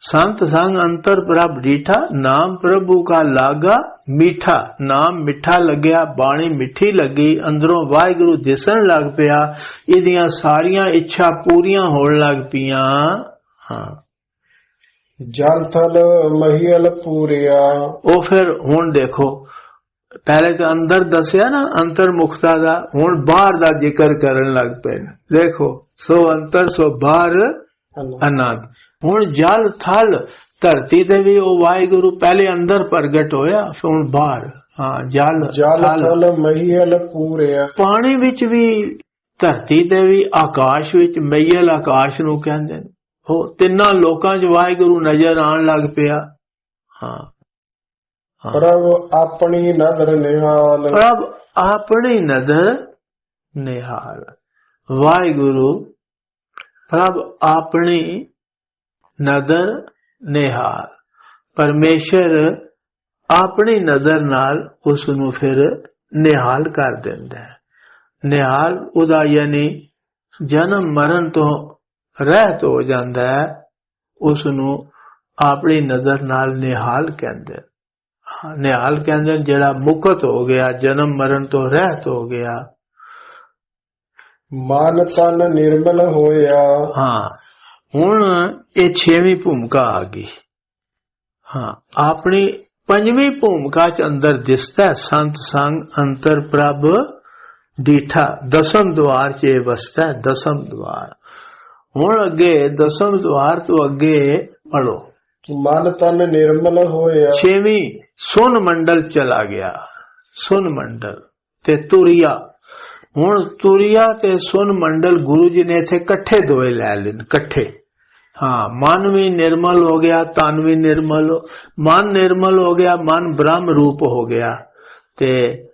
Speaker 2: ਸੰਤ ਸੰਗ ਅੰਤਰ ਪ੍ਰਭ ਡੀਠਾ ਨਾਮ ਪ੍ਰਭੂ ਕਾ ਲਾਗਾ ਮੀਠਾ ਨਾਮ ਮਿੱਠਾ ਲੱਗਿਆ ਬਾਣੀ ਮਿੱਠੀ ਲੱਗੀ ਅੰਦਰੋਂ ਵਾਹਿਗੁਰੂ ਦਿਸਣ ਲੱਗ ਪਿਆ ਇਹਦੀਆਂ ਸਾਰੀਆਂ ਇੱਛਾ ਪੂਰੀਆਂ ਹੋਣ ਲੱਗ ਪਈਆਂ। ਹਾਂ।
Speaker 1: ਜਲ ਥਲ ਮਹੀਲ ਪੂਰਿਆ।
Speaker 2: ਉਹ ਫਿਰ ਹੁਣ ਦੇਖੋ ਪਹਿਲੇ ਤਾਂ ਅੰਦਰ ਦੱਸਿਆ ਨਾ ਅੰਤਰ ਮੁਖਤਾ ਦਾ ਹੁਣ ਬਾਹਰ ਦਾ ਜ਼ਿਕਰ ਕਰਨ ਲੱਗ ਪਏ। ਦੇਖੋ ਸੋ ਅੰਤਰ ਸੋ ਬਾਹਰ ਅਨਾਦ ਹੁਣ ਜਲ ਥਲ ਧਰਤੀ ਤੇ ਵੀ ਉਹ ਵਾਹਿਗੁਰੂ ਪਹਿਲੇ ਅੰਦਰ ਪ੍ਰਗਟ ਹੋਇਆ ਫਿਰ ਹੁਣ ਬਾਹਰ। ਹਾਂ ਜਲ
Speaker 1: ਜਲ
Speaker 2: ਥਲ।
Speaker 1: ਮਹੀਲ ਪੂਰਿਆ।
Speaker 2: ਪਾਣੀ ਵਿੱਚ ਵੀ ਧਰਤੀ ਤੇ ਵੀ ਆਕਾਸ਼ ਵਿੱਚ ਮਈਲ ਆਕਾਸ਼ ਨੂੰ ਕਹਿੰਦੇ ਨੇ। ਉਹ ਤਿੰਨਾਂ ਲੋਕਾਂ 'ਚ ਵਾਹਿਗੁਰੂ ਨਜ਼ਰ ਆਉਣ ਲੱਗ ਪਿਆ। ਹਾਂ ਹਾਂ।
Speaker 1: ਪ੍ਰਭ ਆਪਣੀ ਨਦਰ ਨਿਹਾਲ।
Speaker 2: ਪ੍ਰਭ ਆਪਣੀ ਨਦਰ ਨਿਹਾਲ। ਵਾਹਿਗੁਰੂ ਪ੍ਰਭ ਆਪਣੀ ਨਦਰ ਨਿਹਾਲ। ਪਰਮੇਸ਼ਰ ਆਪਣੀ ਨਜ਼ਰ ਨਾਲ ਉਸ ਨੂੰ ਫਿਰ ਨਿਹਾਲ ਕਰ ਦਿੰਦਾ ਹੈ। ਨਿਹਾਲ ਉਹਦਾ ਯਾਨੀ ਜਨਮ ਮਰਨ ਤੋਂ ਰਹਿਤ ਹੋ ਜਾਂਦਾ ਹੈ। ਉਸ ਨੂੰ ਆਪਣੀ ਨਜ਼ਰ ਨਾਲ ਨਿਹਾਲ ਕਹਿੰਦੇ ਨਿਹਾਲ ਕਹਿੰਦੇ ਜਿਹੜਾ ਮੁਕਤ ਹੋ ਗਿਆ ਜਨਮ ਮਰਨ ਤੋਂ ਰਹਿਤ ਹੋ ਗਿਆ।
Speaker 1: ਮਨ ਤਨ ਨਿਰਮਲ ਹੋਇਆ।
Speaker 2: ਹਾਂ। ਹੁਣ ਇਹ ਛੇਵੀਂ ਭੂਮਿਕਾ ਆ ਗਈ। ਹਾਂ ਆਪਣੀ ਪੰਜਵੀਂ ਭੂਮਿਕਾ ਚ ਅੰਦਰ ਦਿਸਦਾ ਸੰਤ ਸੰਗ ਅੰਤਰ ਪ੍ਰਭ ਡੀਠਾ ਦਸਮ ਦਵਾਰ ਚ ਵਸਦਾ ਦਸਮ ਦਵਾਰ। ਹੁਣ ਅੱਗੇ ਦਸਮ ਦਵਾਰ ਤੋਂ ਅੱਗੇ ਪੜੋ
Speaker 1: ਮਨ ਤਨ ਨਿਰਮਲ ਹੋਇਆ।
Speaker 2: ਛੇਵੀਂ ਸੁਨ ਮੰਡਲ ਚਲਾ ਗਿਆ। ਸੁਨ ਮੰਡਲ ਤੇ ਤੁਰਿਆ। ਹੁਣ ਤੁਰਿਆ ਤੇ ਸੁਨ ਮੰਡਲ ਗੁਰੂ ਜੀ ਨੇ ਇੱਥੇ ਇਕੱਠੇ ਦੋਏ ਲੈ ਲੈਣ ਇਕੱਠੇ। ਹਾਂ, ਮਨ ਵੀ ਨਿਰਮਲ ਹੋ ਗਿਆ, ਤਨ ਵੀ ਨਿਰਮਲ। ਹੋ- ਮਨ ਨਿਰਮਲ ਹੋ ਗਿਆ, ਮਨ ਬ੍ਰਹਮ ਰੂਪ ਹੋ ਗਿਆ। ਤੇ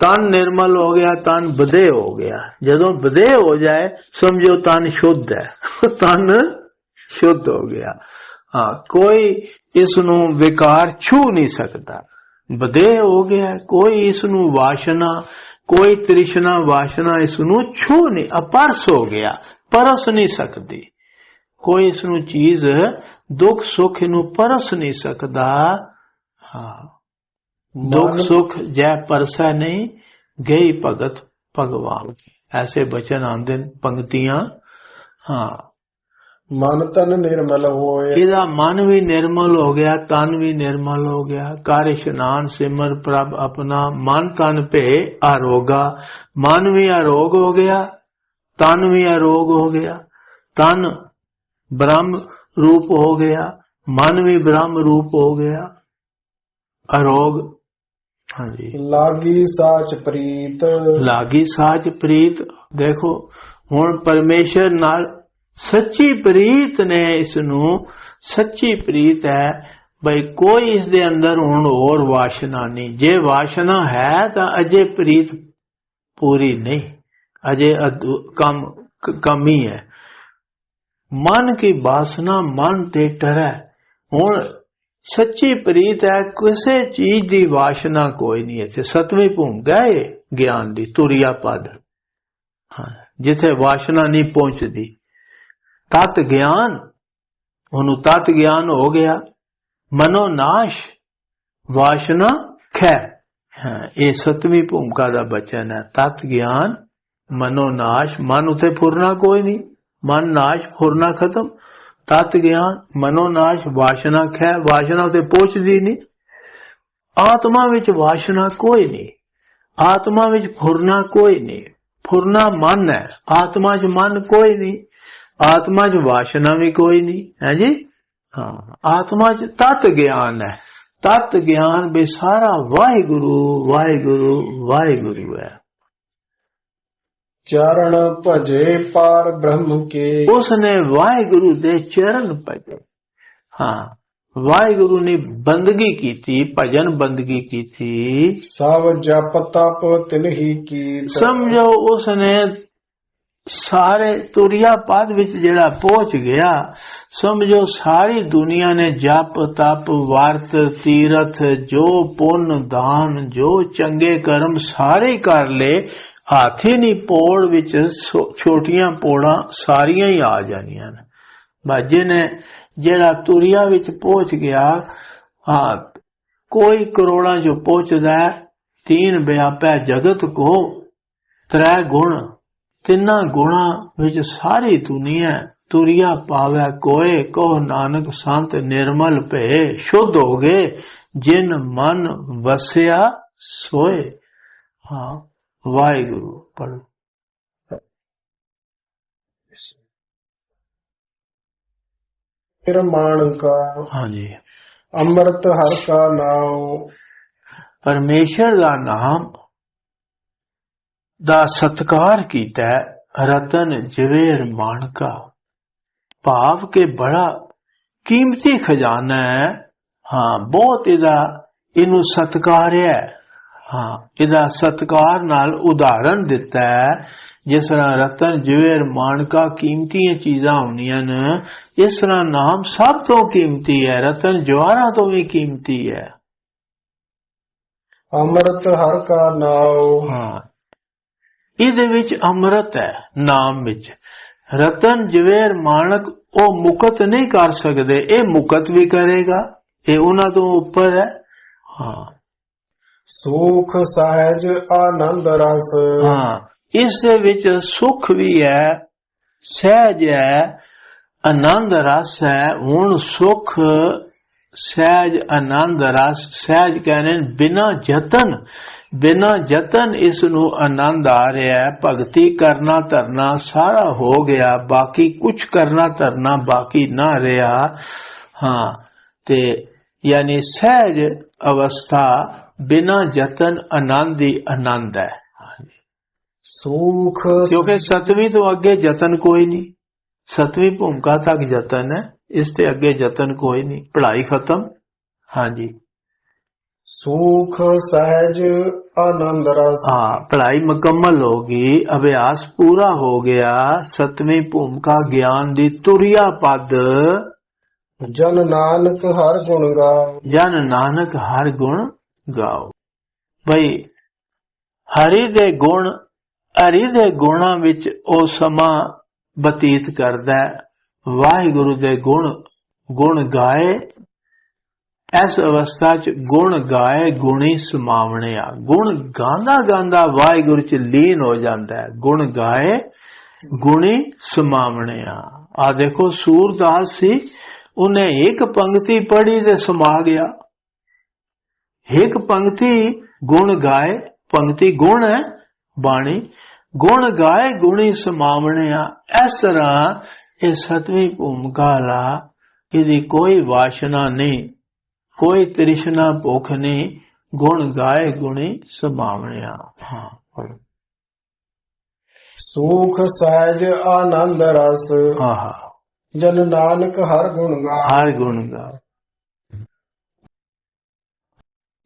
Speaker 2: ਤਨ ਨਿਰਮਲ ਹੋ ਗਿਆ, ਤਨ ਬਦੇ ਹੋ ਗਿਆ। ਜਦੋਂ ਬਦੇ ਹੋ ਜਾਏ, ਸਮਝੋ ਤਨ ਸ਼ੁੱਧ ਹੈ। *laughs* ਤਨ ਸ਼ੁੱਧ ਹੋ ਗਿਆ। ਹਾਂ, ਕੋਈ ਇਸ ਨੂੰ ਵਿਕਾਰ ਛੂ ਨਹੀਂ ਸਕਦਾ। ਬਦੇ ਹੋ ਗਿਆ, ਕੋਈ ਇਸ ਨੂੰ ਵਾਸ਼ਨਾ, ਕੋਈ ਤ੍ਰਿਸ਼ਨਾ ਵਾਸ਼ਨਾ ਇਸ ਨੂੰ ਛੂ ਨਹੀਂ, ਅਪਰਸ ਹੋ ਗਿਆ, ਪਰਸ ਨਹੀਂ ਸਕਦੀ। ਕੋਈ ਇਸ ਨੂੰ ਚੀਜ਼ ਦੁੱਖ ਸੁੱਖ ਨੂੰ ਪਰਸ ਨਹੀਂ ਸਕਦਾ। ਹਾਂ। ਦੁੱਖ ਸੁੱਖ ਜੈ ਪਰਸੈ ਨਹੀਂ ਗਈ ਭਗਤ ਭਗਵਾਨ। ਐਸੇ ਬਚਨ ਆਂਦੇ ਨੇ ਪੰਕਤੀਆਂ। ਹਾਂ।
Speaker 1: ਮਨ ਤਨ ਨਿਰਮਲ ਹੋਇਆ
Speaker 2: ਇਹਦਾ ਮਨ ਵੀ ਨਿਰਮਲ ਹੋ ਗਿਆ ਤਨ ਵੀ ਨਿਰਮਲ ਹੋ ਗਿਆ। ਕਰ ਇਸ਼ਨਾਨ ਸਿਮਰ ਪ੍ਰਭ ਆਪਣਾ ਮਨ ਤਨ ਭੇ ਆਰੋਗਾ ਮਨ ਵੀ ਆਰੋਗ ਹੋ ਗਿਆ ਤਨ ਵੀ ਆਰੋਗ ਹੋ ਗਿਆ। ਤਨ ਬ੍ਰਹਮ ਰੂਪ ਹੋ ਗਿਆ ਮਨ ਵੀ ਬ੍ਰਹਮ ਰੂਪ ਹੋ ਗਿਆ। ਆਰੋਗ ਹਾਂਜੀ।
Speaker 1: ਲਾਗੀ ਸਾਚ ਪ੍ਰੀਤ।
Speaker 2: ਲਾਗੀ ਸਾਜ ਪ੍ਰੀਤ ਦੇਖੋ ਹੁਣ ਪਰਮੇਸ਼ਰ ਨਾਲ ਸੱਚੀ ਪ੍ਰੀਤ ਨੇ ਇਸ ਨੂੰ ਸੱਚੀ ਪ੍ਰੀਤ ਹੈ ਬਈ ਕੋਈ ਇਸ ਦੇ ਅੰਦਰ ਹੁਣ ਹੋਰ ਵਾਸ਼ਨਾ ਨਹੀਂ। ਜੇ ਵਾਸ਼ਨਾ ਹੈ ਤਾਂ ਅਜੇ ਪ੍ਰੀਤ ਪੂਰੀ ਨਹੀਂ। ਅਜੇ ਕਮ ਕਮੀ ਹੈ। ਮਨ ਕੀ ਵਾਸਨਾ ਮਨ ਤੇ ਟਰੈ। ਹੁਣ ਸੱਚੀ ਪ੍ਰੀਤ ਹੈ, ਕਿਸੇ ਚੀਜ਼ ਦੀ ਵਾਸ਼ਨਾ ਕੋਈ ਨਹੀਂ ਇੱਥੇ। ਸਤਵੀਂ ਭੂਮਿਕਾ ਹੈ ਇਹ ਗਿਆਨ ਦੀ, ਤੁਰਿਆ ਪਦ। ਹਾਂ, ਜਿੱਥੇ ਵਾਸ਼ਨਾ ਨਹੀਂ ਪਹੁੰਚਦੀ। ਤਤ ਗਿਆਨ, ਉਹਨੂੰ ਤਤ ਗਿਆਨ ਹੋ ਗਿਆ। ਮਨੋ ਨਾਸ਼, ਵਾਸ਼ਨਾ ਖੈ। ਹਾਂ, ਇਹ ਸਤਵੀਂ ਭੂਮਿਕਾ ਦਾ ਬਚਨ ਹੈ। ਤਤ ਗਿਆਨ, ਮਨੋ ਨਾਸ਼, ਮਨ ਉਤੇ ਫੁਰਨਾ ਕੋਈ ਨਹੀਂ। ਮਨ ਨਾਸ਼ ਫੁਰਨਾ ਖਤਮ, ਤਤ ਗਿਆਨ ਮਨੋ ਨਾਸ਼ ਵਾਸ਼ਨਾ ਖੈ, ਵਾਸ਼ਨਾ ਤੇ ਪਹੁੰਚਦੀ ਨਹੀਂ। ਆਤਮਾ ਵਿੱਚ ਵਾਸ਼ਨਾ ਕੋਈ ਨਹੀਂ, ਆਤਮਾ ਵਿੱਚ ਫੁਰਨਾ ਕੋਈ ਨਹੀਂ। ਫੁਰਨਾ ਮਨ ਹੈ, ਆਤਮਾ 'ਚ ਮਨ ਕੋਈ ਨਹੀਂ, ਆਤਮਾ 'ਚ ਵਾਸ਼ਨਾ ਵੀ ਕੋਈ ਨਹੀਂ, ਹੈ ਜੀ? ਹਾਂ, ਆਤਮਾ 'ਚ ਤਤ ਗਿਆਨ ਹੈ। ਤਤ ਗਿਆਨ ਵੀ ਸਾਰਾ ਵਾਹਿਗੁਰੂ ਵਾਹਿਗੁਰੂ ਵਾਹਿਗੁਰੂ ਹੈ।
Speaker 1: ਚਰਨ ਭਜੇ ਪਾਰ ਬ੍ਰਹਮ ਕੇ।
Speaker 2: ਉਸਨੇ ਵਾਹਿਗੁਰੂ ਦੇ ਚਰਨ ਭਜੇ। ਹਾਂ ਵਾਹਿਗੁਰੂ ਨੇ ਬੰਦਗੀ ਕੀਤੀ ਭਜਨ ਬੰਦਗੀ ਕੀਤੀ।
Speaker 1: ਸਭ ਜਪ ਤਪ ਤਿਨਹੀ ਕੀ
Speaker 2: ਸਮਝੋ ਉਸਨੇ ਸਾਰੇ ਤੁਰਿਆ ਪਦ ਵਿੱਚ ਜਿਹੜਾ ਪਹੁੰਚ ਗਿਆ ਸਮਝੋ ਸਾਰੀ ਦੁਨੀਆ ਨੇ ਜਪ ਤਪ ਵਰਤ ਤੀਰਥ ਜੋ ਪੁੰਨ ਦਾਨ ਜੋ ਚੰਗੇ ਕਰਮ ਸਾਰੇ ਕਰ ਲਏ। ਹਾਥੀ ਨਹੀਂ ਪੋੜ ਵਿੱਚ ਛੋਟੀਆਂ ਪੋੜਾਂ ਸਾਰੀਆਂ ਹੀ ਆ ਜਾਣੀਆਂ ਨੇ। ਬਾਜੇ ਨੇ ਜਿਹੜਾ ਤੁਰਿਆ ਵਿੱਚ ਪਹੁੰਚ ਗਿਆ, ਹਾਂ, ਕੋਈ ਕਰੋੜਾਂ ਜੋ ਪਹੁੰਚਦਾ ਤੀਨ ਵਿਆਪੈ ਜਗਤ ਕੋ ਤ੍ਰੈ ਗੁਣ, ਤਿੰਨਾਂ ਗੁਣਾਂ ਵਿੱਚ ਸਾਰੀ ਦੁਨੀਆ ਤੁਰਿਆ ਪਾਵੈ ਕੋਏ ਕੋ ਨਾਨਕ ਸੰਤ ਨਿਰਮਲ ਭਏ, ਸ਼ੁੱਧ ਹੋ ਗਏ, ਜਿਨ ਮਨ ਵਸਿਆ ਸੋਏ। ਹਾਂ ਵਾਹਿਗੁਰੂ ਪੜੋ
Speaker 1: ਨਿਰਮਾਣ ਕਾ
Speaker 2: ਹਾਂਜੀ।
Speaker 1: ਅੰਮ੍ਰਿਤ ਹਰ ਕਾ ਨਾਉ।
Speaker 2: ਪਰਮੇਸ਼ਰ ਦਾ ਨਾਮ ਦਾ ਸਤਕਾਰ ਕੀਤਾ ਰਤਨ ਜਵੇਰ ਮਾਣਕਾ। ਭਾਵ ਕੇ ਬੜਾ ਕੀਮਤੀ ਖਜ਼ਾਨਾ ਹੈ। ਹਾਂ ਬਹੁਤ ਇਹਦਾ ਇਹਨੂੰ ਸਤਕਾਰਿਆ ਹੈ। ਇਹਦਾ ਸਤਕਾਰ ਨਾਲ ਉਦਾਹਰਨ ਦਿੱਤਾ ਹੈ। ਜਿਸ ਤਰ੍ਹਾਂ ਰਤਨ ਜਵੇਰ ਮਾਨਕਾ ਕੀਮਤੀਆਂ ਚੀਜ਼ਾਂ ਹੁੰਦੀਆਂ ਨੇ ਇਸ ਤਰ੍ਹਾਂ ਨਾਮ ਸਭ ਤੋਂ ਕੀਮਤੀ ਹੈ। ਰਤਨ ਜਵਾਹਰਾਂ ਤੋਂ ਵੀ ਕੀਮਤੀ ਹੈ।
Speaker 1: ਅੰਮ੍ਰਿਤ ਹਰ ਕਾ ਨਾਉ।
Speaker 2: ਹਾਂ। ਇਹਦੇ ਵਿੱਚ ਅੰਮ੍ਰਿਤ ਹੈ ਨਾਮ ਵਿੱਚ। ਰਤਨ ਜਵੇਰ ਮਾਨਕ ਉਹ ਮੁਕਤ ਨਹੀਂ ਕਰ ਸਕਦੇ। ਇਹ ਮੁਕਤ ਵੀ ਕਰੇਗਾ। ਇਹ ਉਹਨਾਂ ਤੋਂ ਉੱਪਰ ਹੈ। ਹਾਂ।
Speaker 1: ਸੁਖ ਸਹਿਜ ਆਨੰਦ ਰਸ।
Speaker 2: ਹਾਂ, ਇਸ ਦੇ ਵਿੱਚ ਸੁਖ ਵੀ ਹੈ, ਸਹਿਜ ਹੈ, ਆਨੰਦ ਰਸ ਹੈ। ਹੁਣ ਸੁਖ, ਸਹਿਜ, ਆਨੰਦ ਰਸ, ਸਹਿਜ ਕਹਿੰਦੇ ਬਿਨਾ ਯਤਨ ਬਿਨਾ ਯਤਨ ਇਸ ਨੂੰ ਆਨੰਦ ਆ ਰਿਹਾ ਹੈ। ਭਗਤੀ ਕਰਨਾ ਧਰਨਾ ਸਾਰਾ ਹੋ ਗਿਆ, ਬਾਕੀ ਕੁਝ ਕਰਨਾ ਧਰਨਾ ਬਾਕੀ ਨਾ ਰਿਹਾ। ਹਾਂ, ਤੇ ਯਾਨੀ ਸਹਿਜ ਅਵਸਥਾ ਬਿਨਾ ਯਤਨ ਆਨੰਦ ਹੀ ਆਨੰਦ ਹੈ।
Speaker 1: ਸੁਖ
Speaker 2: ਕਿਉਂਕਿ ਸਤਵੀਂ ਤੋਂ ਅੱਗੇ ਯਤਨ ਕੋਈ ਨਹੀਂ। ਸਤਵੀਂ ਭੂਮਿਕਾ ਤੱਕ ਯਤਨ ਹੈ। ਇਸ ਤੇ ਅੱਗੇ ਯਤਨ ਕੋਈ ਨਹੀਂ। ਪੜ੍ਹਾਈ ਖਤਮ। ਹਾਂਜੀ।
Speaker 1: ਸੁਖ ਸਹਿਜ ਆਨੰਦ ਰਸ।
Speaker 2: ਹਾਂ ਪੜ੍ਹਾਈ ਮੁਕੰਮਲ ਹੋ ਗਈ। ਅਭਿਆਸ ਪੂਰਾ ਹੋ ਗਿਆ। ਸਤਵੀਂ ਭੂਮਿਕਾ ਗਿਆਨ ਦੀ ਤੁਰਿਆ ਪਦ।
Speaker 1: ਜਨ ਨਾਨਕ ਹਰ ਗੁਣ ਗਾਓ।
Speaker 2: ਜਨ ਨਾਨਕ ਹਰ ਗੁਣ ਗਾਓ। ਭਈ ਹਰੀ ਦੇ ਗੁਣ, ਹਰੀ ਦੇ ਗੁਣਾਂ ਵਿੱਚ ਉਹ ਸਮਾਂ ਬਤੀਤ ਕਰਦਾ ਵਾਹਿਗੁਰੂ ਦੇ ਗੁਣ ਗੁਣ ਗਾਏ। ਇਸ ਅਵਸਥਾ 'ਚ ਗੁਣ ਗਾਏ, ਗੁਣੀ ਸਮਾਵਣਿਆ ਗੁਣ ਗਾਉਂਦਾ ਗਾਉਂਦਾ ਵਾਹਿਗੁਰੂ 'ਚ ਲੀਨ ਹੋ ਜਾਂਦਾ ਹੈ। ਗੁਣ ਗਾਏ, ਗੁਣੀ ਸਮਾਵਣਿਆ ਆ। ਦੇਖੋ, ਸੂਰਦਾਸ ਸੀ, ਉਹਨੇ ਇੱਕ ਪੰਕਤੀ ਪੜ੍ਹੀ ਤੇ ਸਮਾ ਗਿਆ। ਇੱਕ ਪੰਕਤੀ ਗੁਣ ਗਾਏ ਪੰਕਤੀ ਗੁਣ ਹੈ ਬਾਣੀ। ਗੁਣ ਗਾਏ ਗੁਣੀ ਸਮਾਵਣਿਆ। ਇਸ ਤਰ੍ਹਾਂ ਇਹ ਸਤਵੀਂ ਭੂਮਿਕਾ ਲਾ ਇਹਦੀ ਕੋਈ ਵਾਸ਼ਨਾ ਨਹੀਂ ਕੋਈ ਤ੍ਰਿਸ਼ਨਾ ਭੁੱਖ ਨਹੀਂ ਗੁਣ ਗਾਏ ਗੁਣੀ ਸਮਾਵਣਿਆ। ਹਾਂ।
Speaker 1: ਸੁਖ ਸਹਿਜ ਆਨੰਦ ਰਸ
Speaker 2: ਆਹਾ।
Speaker 1: ਜਨ ਨਾਨਕ ਹਰ ਗੁਣ ਗਾਓ
Speaker 2: ਹਰ ਗੁਣ ਗਾ ਬੰਦ ਕਰੋ।